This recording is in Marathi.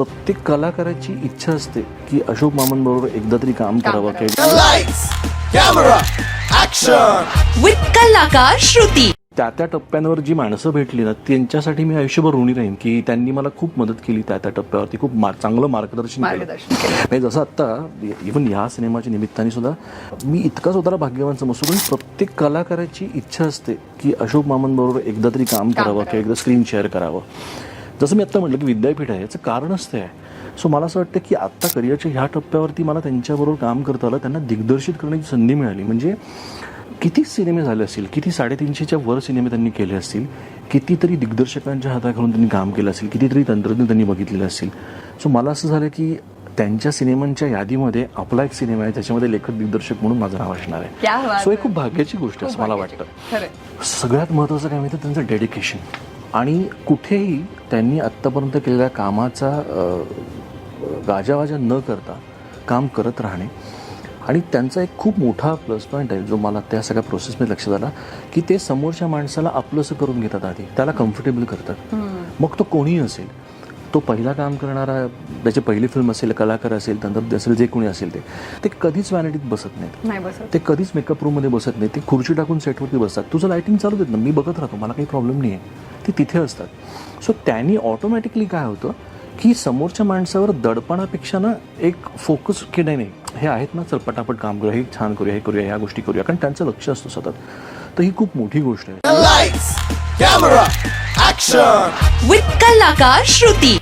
प्रत्येक कलाकाराची इच्छा असते की अशोक मामांबरोबर एकदा तरी काम करावं! विथ कलाकार श्रुती. त्या त्या टप्प्यांवर जी माणसं भेटली ना त्यांच्यासाठी मी आयुष्यभर ऋणी राहीन की त्यांनी मला खूप मदत केली त्या त्या टप्प्यावरती. खूप मार चांगलं मार्गदर्शन केलं. म्हणजे जसं आत्ता इव्हन ह्या सिनेमाच्या निमित्ताने सुद्धा मी इतका स्वतःला भाग्यवान समजतो पण प्रत्येक कलाकाराची इच्छा असते की अशोक मामांबरोबर एकदा तरी काम करावं किंवा एकदा स्क्रीन शेअर करावं. जसं मी आत्ता म्हटलं की विद्यापीठ आहे याचं कारणच ते आहे. सो मला असं वाटतं की आत्ता करिअरच्या ह्या टप्प्यावरती मला त्यांच्याबरोबर काम करता आलं त्यांना दिग्दर्शित करण्याची संधी मिळाली. म्हणजे किती सिनेमे झाले असतील किती साडेतीनशेच्या वर सिनेमे त्यांनी केले असतील कितीतरी दिग्दर्शकांच्या हाताखालून त्यांनी काम केलं असेल कितीतरी तंत्रज्ञ त्यांनी बघितलेले असतील. सो मला असं झालं की त्यांच्या सिनेमांच्या यादीमध्ये आपला एक सिनेमा आहे त्याच्यामध्ये लेखक दिग्दर्शक म्हणून माझं नाव असणार आहे. सो हे आहे. खूप भाग्याची गोष्ट असं मला वाटतं. सगळ्यात महत्त्वाचं काय माहिती त्यांचं डेडिकेशन आणि कुठेही त्यांनी आत्तापर्यंत केलेल्या कामाचा गाजावाजा न करता काम करत राहणे. आणि त्यांचा एक खूप मोठा प्लस पॉईंट आहे जो मला त्या सगळ्या प्रोसेसमध्ये लक्षात आला की ते समोरच्या माणसाला आपलंसं करून घेतात आधी. त्याला कम्फर्टेबल करतात. मग तो कोणीही असेल तो पहिला काम करणारा त्याची पहिली फिल्म असेल कलाकार असेल तंत्रज्ञ असेल जे कोणी असेल ते ते कधीच व्हॅनिटीत बसत नाहीत. ते कधीच मेकअप रूममध्ये बसत नाही ते खुर्ची टाकून सेटवरती बसतात. तुझं लायटिंग चालू देत ना मी बघत राहतो मला काही प्रॉब्लेम नाही आहे ते तिथे असतात. सो त्यांनी ऑटोमॅटिकली काय होतं की समोरच्या माणसावर दडपणापेक्षा ना एक फोकस की नाही नाही हे आहेत ना चल पटापट काम करूया हे छान करूया हे करूया ह्या गोष्टी करूया. कारण त्यांचं लक्ष असतं सतत. तर ही खूप मोठी गोष्ट आहे! विथ कलाकार श्रुती.